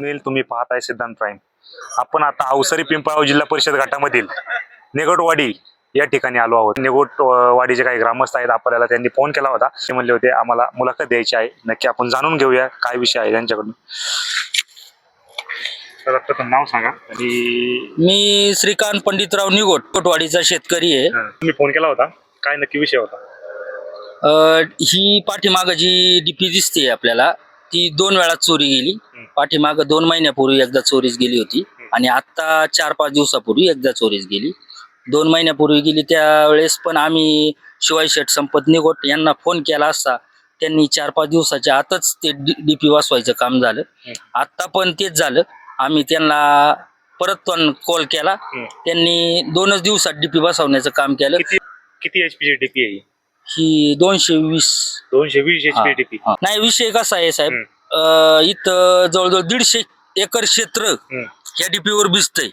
नील तुम्ही पाहताय सिद्धांत प्राईम आपण आता अवसरी पिंपळाव जिल्हा परिषद गटामधील निगोटवाडी या ठिकाणी आलो आहोत. निगोटवाडीचे काही ग्रामस्थ आहेत आपल्याला त्यांनी फोन केला होता. ते म्हणले होते आम्हाला मुलाखत द्यायची आहे. नक्की आपण जाणून घेऊया काय विषय आहे त्यांच्याकडून. तर नाव सांगा. आणि मी श्रीकांत पंडितराव निगोट कोटवाडीचा शेतकरी आहे. तुम्ही फोन केला होता. काय नक्की विषय होता? अ, ही पाठीमागं जी डीपी दिसते आपल्याला ती दोन वेळा चोरी गेली. पाठीमागं दोन महिन्यापूर्वी एकदा चोरीस गेली होती. आणि आत्ता चार पाच दिवसापूर्वी एकदा चोरीस गेली. दोन महिन्यापूर्वी गेली त्यावेळेस पण आम्ही शिवाय शेठ संपत निगोट यांना फोन केला असता त्यांनी चार पाच दिवसाच्या आतच ते डीपी वाचवायचं काम झालं. आत्ता पण तेच झालं. आम्ही त्यांना परत पण कॉल. केला. त्यांनी दोनच दिवसात डीपी बसवण्याचं काम केलं. किती किती एच पी डीपी आहे ही? ही दोनशे वीस दोनशे वीस एच पी डीपी. नाही विषय कसा आहे साहेब. अं, इथं जवळजवळ दीडशे एकर क्षेत्र या डीपीवर भिजतंय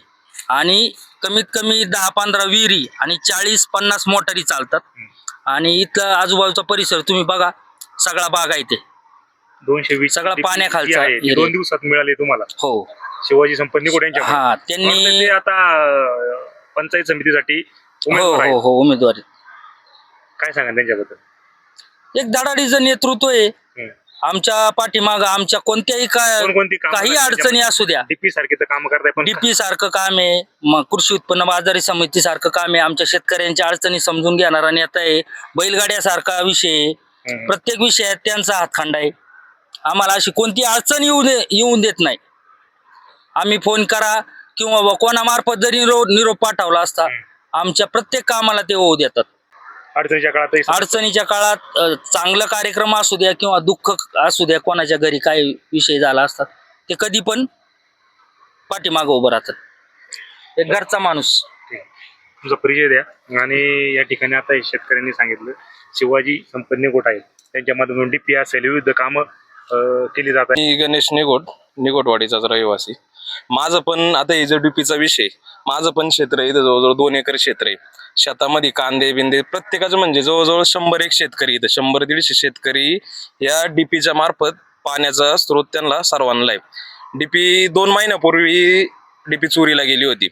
आणि कमीत कमी दहा पंधरा विहिरी आणि चाळीस पन्नास मोटारी चालतात आणि इथला आजूबाजूचा परिसर तुम्ही बघा सगळा बाग आहे ते दोनशे वीस सगळा DP पाण्याखालचा किती आहे? area. दोन दिवसात मिळाले तुम्हाला हो शिवाजी संपत निकोट यांच्या हा त्यांनी आता अं, पंचायत समितीसाठी हो उमेदवार आहेत. हो हो उमेदवारी काय सांगा त्यांच्याबद्दल? एक धडाडीचं नेतृत्व आहे. आमच्या पाठीमाग आमच्या कोणत्याही काय कोणकोणती कामं काही करतात? अडचणी असू द्या. डीपी सारखे तर काम करताय पण डीपी सारखं काम आहे. मग कृषी उत्पन्न बाजारी समिती सारखं काम आहे. आमच्या शेतकऱ्यांच्या अडचणी समजून घेणारा नेता आहे. बैलगाड्यासारखा विषय आहे. हम्म. प्रत्येक विषयात त्यांचा हातखंडा आहे. आम्हाला अशी कोणती अडचण येऊ दे येऊन देत नाही. आम्ही फोन करा किंवा व कोणामार्फत जरी निरोप पाठवला असता आमच्या प्रत्येक कामाला ते होऊ देतात. अडचणीच्या काळात अडचणीच्या काळात अ, चांगलं कार्यक्रम असू द्या किंवा दुःख असू द्या कोणाच्या घरी काय विषय झाला असतात ते कधी पण पाठीमागं उभं राहतात. एक घरचा माणूस. तुमचा परिचय द्या. आणि या ठिकाणी आता हे शेतकऱ्यांनी सांगितलं शिवाजी संपत निकोट आहेत. त्यांच्या माध्यमातून डीपी असेल विविध कामं अं, केली जात आहेत. मी गणेश निगोट निगोटवाडीचाच रहिवासी. माझं पण आता हे जो डीपीचा विषय माझं पण क्षेत्र आहे इथं जवळजवळ दोन एकर क्षेत्र आहे. शेतामध्ये कांदे बिंदे प्रत्येकाचं म्हणजे जवळजवळ शंभर एक शेतकरी इथं शंभर दीडशे शेतकरी या डीपीच्या मार्फत पाण्याचा स्रोत त्यांना सर्वांना आहे डीपी दोन महिन्यापूर्वी डीपी चोरीला गेली होती.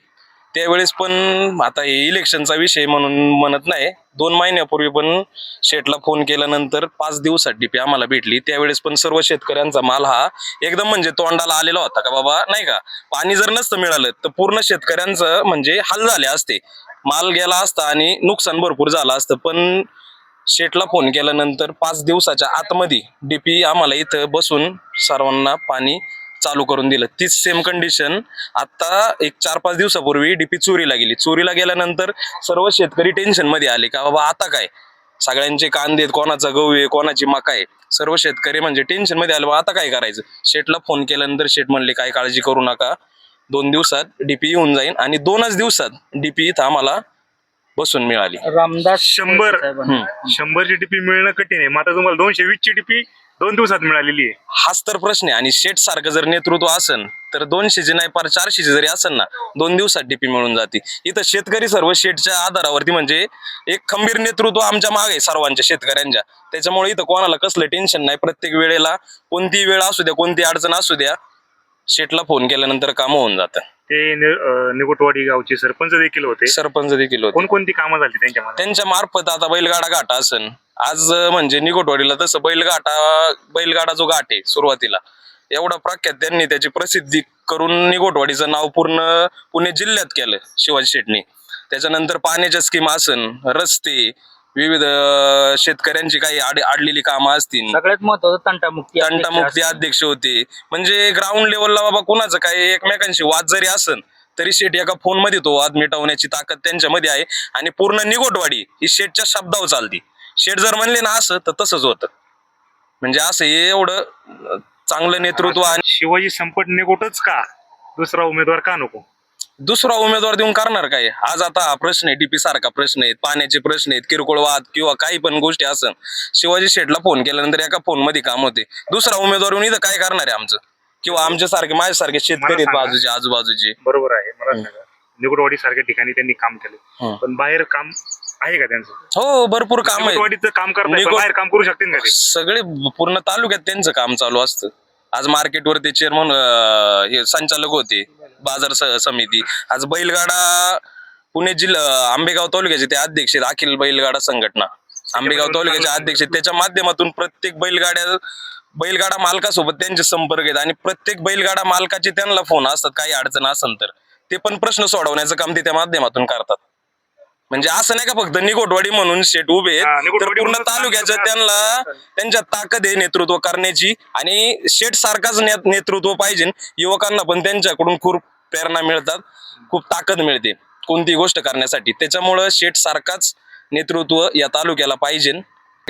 त्यावेळेस पण आता हे इलेक्शनचा विषय म्हणून म्हणत नाही. दोन महिन्यापूर्वी पण शेटला फोन केल्यानंतर पाच दिवसात डीपी आम्हाला भेटली. त्यावेळेस पण सर्व शेतकऱ्यांचा माल हा एकदम म्हणजे तोंडाला आलेला होता का बाबा? नाही का? पाणी जर नसतं मिळालं तर पूर्ण शेतकऱ्यांचं म्हणजे हाल झाले असते. माल गेला असता आणि नुकसान भरपूर झालं असतं. पण शेटला फोन केल्यानंतर पाच दिवसाच्या आतमध्ये डीपी आम्हाला इथं बसून सर्वांना पाणी चालू करून दिलं. तीच सेम कंडिशन आता एक चार पाच दिवसापूर्वी डीपी चोरीला गेली. चोरीला गेल्यानंतर सर्व शेतकरी टेन्शनमध्ये आले का बाबा आता काय? सगळ्यांचे कांदे आहेत, कोणाचा गहू आहे कोणाची मका आहे. सर्व शेतकरी म्हणजे टेन्शनमध्ये आले बा आता काय करायचं? शेटला फोन केल्यानंतर शेट म्हणले काय काळजी करू नका. दोन दिवसात डीपी येऊन जाईल आणि दोनच दिवसात डीपी इथं आम्हाला बसून मिळाली. रामदास शंभर. शंभरची डीपी मिळणं कठीण आहे. मग आता तुम्हाला दोनशे वीसची डीपी दोन दिवसात मिळालेली आहे. हाच तर प्रश्न आहे. आणि शेट सारखं जर नेतृत्व असन तर दोनशेचे नाही पार चारशेचे जरी असन ना दोन दिवसात डीपी मिळून जाते. इथं शेतकरी सर्व शेटच्या आधारावरती म्हणजे एक खंबीर नेतृत्व आमच्या मागे आहे सर्वांच्या शेतकऱ्यांच्या. त्याच्यामुळे इथं कोणाला कसलं टेन्शन नाही. प्रत्येक वेळेला कोणती वेळ असू द्या कोणती अडचण असू द्या शेटला फोन केल्यानंतर काम होऊन जातं. ते नि- अं, निकोटवाडी गावचे सरपंच देखील होते. सरपंच देखील होते. कोणकोणती कामं झाली त्यांच्यामध्ये? त्यांच्या मार्फत आता बैलगाडा घाट असन. आज अं, म्हणजे निकोटवाडीला तसं बैलगाडा बैलगाडा जो घाट आहे सुरुवातीला एवढा प्रख्यात त्यांनी त्याची प्रसिद्धी करून निकोटवाडीचं नाव पूर्ण पुणे जिल्ह्यात केलं शिवाजी शेटणी त्याच्यानंतर पाण्याच्या स्कीम असन रस्ते विविध शेतकऱ्यांची काही आड आडलेली कामं असतील. सगळ्यात महत्वाचं तंटामुक्ती तंटामुक्ती अध्यक्ष होते. म्हणजे ग्राउंड लेवलला बाबा कोणाचं काय एकमेकांशी वाद जरी असन तरी शेट एका फोनमध्ये तो वाद मिटवण्याची ताकद त्यांच्यामध्ये आहे. आणि पूर्ण निगोटवाडी ही शेटच्या शब्दावर चालती. शेट जर म्हणले ना असं तर तसंच होतं. म्हणजे असं हे एवढं अं, चांगलं नेतृत्व आणि शिवाजी संपट निकोटच का? दुसरा उमेदवार का नको? दुसरा उमेदवार देऊन करणार काय? आज आता हा प्रश्न आहे डीपी सारखा प्रश्न आहेत पाण्याचे प्रश्न आहेत किरकोळ वाद किंवा काही पण गोष्टी असन शिवाजी शेठला फोन केल्यानंतर एका फोनमध्ये काम होते. दुसरा उमेदवार येऊन इथं काय करणार आहे आमचं? किंवा आमच्या सारखे माझ्यासारखे शेतकरी आहेत. बाजूचे आजूबाजूचे. बरोबर आहे मला सांगा. निकोटवाडी सारख्या ठिकाणी त्यांनी काम केलं. पण बाहेर काम आहे का त्यांचं? हो भरपूर काम आहे. काम पण निकोट- बाहेर काम करू शकतील का ते? सगळे पूर्ण तालुक्यात त्यांचं काम चालू असतं. आज मार्केटवर ते चेअरमन हे संचालक होते. बाजार स- समिती. आज बैलगाडा पुणे जिल्हा आंबेगाव तालुक्याचे ते अध्यक्ष आहेत अखिल बैलगाडा संघटना. आंबेगाव तालुक्याचे अध्यक्ष आहेत. त्याच्या माध्यमातून प्रत्येक बैलगाड्या बैलगाडा मालकासोबत त्यांचे संपर्क आहेत आणि प्रत्येक बैलगाडा मालकाचे त्यांना फोन असतात काही अडचण असेल तर. ते पण प्रश्न सोडवण्याचं काम ते त्या माध्यमातून करतात. म्हणजे असं नाही का फक्त निकोटवाडी म्हणून शेट उभे आहेत, तर निकोटवाडी पूर्ण म्हणून तालुक्याचं त्यांना त्यांच्या ताकद आहे नेतृत्व करण्याची. आणि शेट सारखाच ने- नेतृत्व पाहिजे. युवकांना पण त्यांच्याकडून खूप प्रेरणा मिळतात. खूप ताकद मिळते कोणती गोष्ट करण्यासाठी. त्याच्यामुळं शेट सारखाच नेतृत्व या तालुक्याला पाहिजे.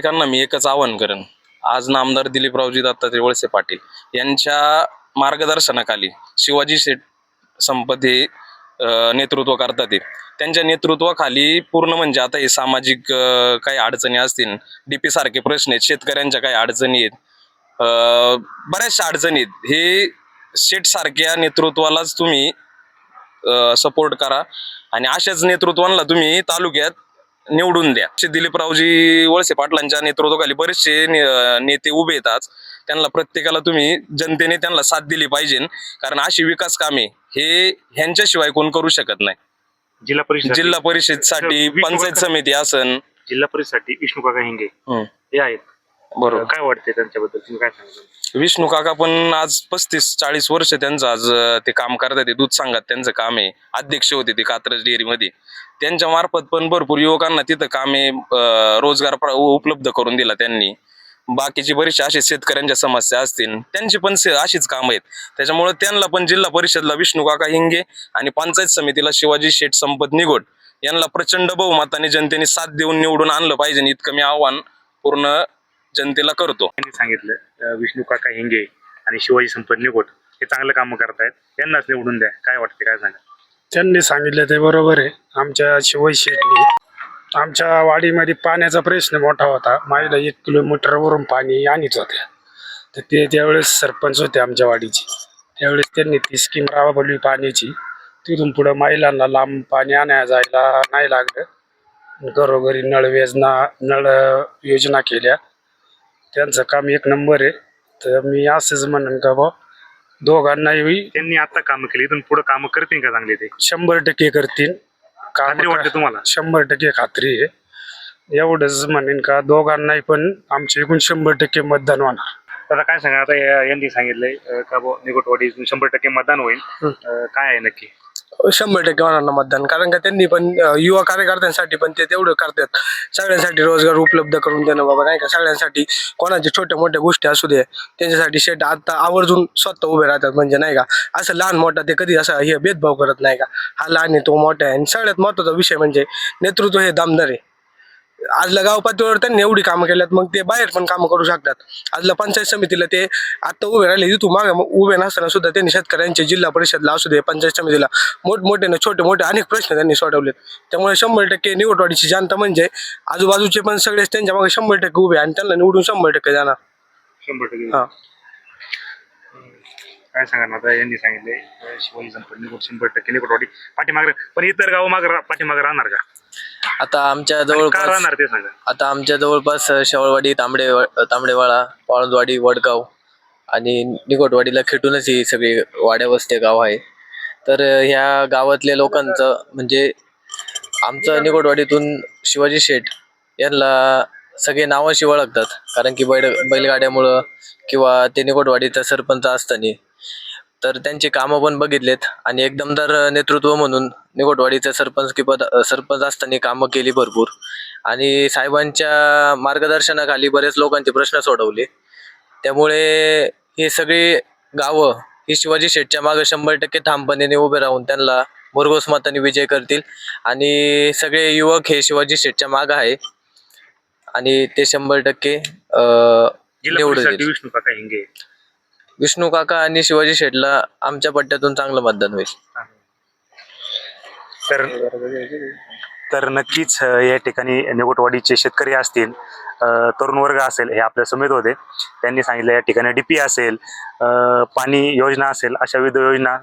त्यांना मी एकच आवाहन करेन. आज नामदार दिलीपरावजी दत्तात्रय वळसे पाटील यांच्या मार्गदर्शनाखाली शिवाजी शेठ संपत हे अं, नेतृत्व करतात ते त्यांच्या नेतृत्वाखाली पूर्ण म्हणजे आता हे सामाजिक काही अडचणी असतील डीपी सारखे प्रश्न आहेत शेतकऱ्यांच्या काही अडचणी आहेत बऱ्याचशा अडचणी आहेत. हे शेठ सारख्या नेतृत्वालाच तुम्ही सपोर्ट करा आणि अशाच नेतृत्वांना तुम्ही तालुक्यात निवडून द्या. असे दिलीपरावजी वळसे पाटलांच्या नेतृत्वाखाली बरेचसे ने- नेते उभे येतात. त्यांना प्रत्येकाला तुम्ही जनतेने त्यांना साथ दिली पाहिजे. कारण अशी विकास कामे हे ह्यांच्याशिवाय कोण करू शकत नाही. जिल्हा परिषद जिल्हा परिषदसाठी पंचायत समिती असन. जिल्हा परिषदसाठी विष्णू काका हिंगे. हे. आहेत. बरोबर. काय वाटते त्यांच्याबद्दल? तुम्ही काय सांगाल? विष्णू काका पण आज पस्तीस चाळीस वर्ष त्यांचं. आज अं, ते काम करतात ते दूध सांगत त्यांचं काम आहे. अध्यक्ष होते ते कात्रज डेअरीमध्ये. त्यांच्या मार्फत पण भरपूर युवकांना तिथं कामे अं, रोजगार प्र- उपलब्ध करून दिला त्यांनी. बाकीची बरीचशी असे शेतकऱ्यांच्या समस्या असतील त्यांची पण से- अशीच कामं आहेत. त्याच्यामुळे त्यांना पण जिल्हा परिषदला विष्णू काका हिंगे आणि पंचायत समितीला शिवाजी शेठ संपत निगोट यांना प्रचंड बहुमताने जनतेने साथ देऊन निवडून आणलं पाहिजे इतकं मी आव्हान पूर्ण जनतेला करतो. त्यांनी सांगितलं विष्णू काका हिंगे आणि शिवाजी संपत निकोट हे चांगलं काम करतायत त्यांनाच निवडून द्या. काय वाटते काय सांगा? त्यांनी सांगितलं ते बरोबर आहे. आमच्या शिवाई शेटनी आमच्या वाडीमध्ये पाण्याचा प्रश्न मोठा होता. माईला एक किलोमीटरवरून पाणी आणत होत्या. तर ते त्यावेळेस सरपंच होते आमच्या वाडीचे. त्यावेळेस त्यांनी ती स्कीम राबवली पाण्याची. तिथून पुढं महिलांना लांब पाणी आणायला जायला नाही लागलं. घरोघरी नळ योजना नळ योजना केल्या. त्यांचं काम एक नंबर आहे. तर मी असंच म्हणेन का बा दोघांनाही त्यांनी आता कामं केली. इथून पुढे कामं करतील का चांगले ते? शंभर टक्के करतील. काम खात्री वाटते तुम्हाला? शंभर टक्के खात्री आहे. एवढंच म्हणेन का दोघांनाही पण आमच्या एकूण शंभर टक्के मतदान होणार. आता काय सांगा? आता या- यांनी सांगितलंय अं, का बुवा निकोटवाडी शंभर टक्के मतदान होईल. अं, काय आहे नक्की? शंभर टक्के होणार मतदान. कारण का त्यांनी पण युवा कार्यकर्त्यांसाठी पण ते तेवढं करतात. सगळ्यांसाठी रोजगार उपलब्ध करून देणं बाबा नाही का? सगळ्यांसाठी कोणाच्या छोट्या मोठ्या गोष्टी असू दे त्यांच्यासाठी शेट आता आवर्जून स्वतः उभे राहतात म्हणजे नाही का? असं लहान मोठा ते कधी असा हे भेदभाव करत नाही का? हा लहान आहे तो मोठा आहे. आणि सगळ्यात महत्त्वाचा विषय म्हणजे नेतृत्व हे दामदार आहे. आजला गाव पातळीवर त्यांनी एवढी कामं केल्यात मग ते बाहेर पण कामं करू शकतात. आजला पंचायत समितीला ते आता उभे राहिले तिथून मागे उभे नसताना सुद्धा त्यांनी शेतकऱ्यांचे जिल्हा परिषदला असू दे पंचायत समितीला मोठमोठे ना छोटे मोठे अनेक प्रश्न त्यांनी सोडवलेत. त्यामुळे शंभर टक्के निवडवाडीची जनता म्हणजे आजूबाजूचे पण सगळेच त्यांच्या मागे शंभर टक्के उभे आणि त्यांना निवडून शंभर टक्के जाणार. शंभर टक्के हा. काय सांगा आता? यांनी सांगितले शिवाजी संपत निकोट शंभर टक्के निकोटवाडी पाठीमागे पण इतर गाव माग पाठीमागे राहणार का? आता आमच्या का जवळपास राहणार ते सांगा. आता आमच्या जवळपास शेवळवाडी तांबडे तांबडेवाडा पाळंदवाडी वडगाव आणि निकोटवाडीला खेटूनच ही सगळी वाड्या वस्त्या गाव आहे. तर ह्या गावातल्या लोकांचं म्हणजे आमचं निकोटवाडीतून शिवाजी शेठ यांना सगळे नावाशी ओळखतात कारण की बैल बैलगाड्यामुळं किंवा ते निकोटवाडीचा सरपंच असताना तर त्यांची कामं पण बघितलेत. आणि एक दमदार नेतृत्व म्हणून निकोटवाडीचं सरपंच की पद सरपंच असताना कामं केली भरपूर. आणि साहेबांच्या मार्गदर्शनाखाली बरेच लोकांचे प्रश्न सोडवले. त्यामुळे ही सगळी गावं ही शिवाजी शेठच्या मागे शंभर टक्के ठामपणे उभे राहून त्यांना भरघोस मताने विजय करतील. आणि सगळे युवक हे शिवाजी शेठच्या मागे आहे. आणि ते शंभर टक्के निवडून येतील. विष्णू काका हिंगे विष्णू काका आणि शिवाजी शेटला आमच्या पट्ट्यातून चांगलं मतदान होईल. तर तर नक्कीच या ठिकाणी निकोटवाडीचे शेतकरी असतील तरुण वर्ग असेल हे आपल्या समेत होते. त्यांनी सांगितलं या ठिकाणी डीपी असेल पाणी योजना असेल अशा विविध योजना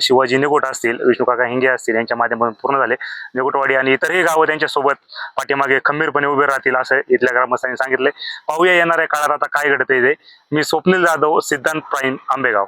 शिवाजी निगोट असतील विष्णुकाका हिंगे असतील यांच्या माध्यमातून पूर्ण झाले. निगोटवाडी आणि इतरही गावं त्यांच्यासोबत पाठीमागे खंबीरपणे उभे राहतील असं इथल्या ग्रामस्थांनी सांगितले पाहूया येणाऱ्या काळात आता काय घडतंय ते. मी स्वप्नील जाधव सिद्धांत प्राईम आंबेगाव.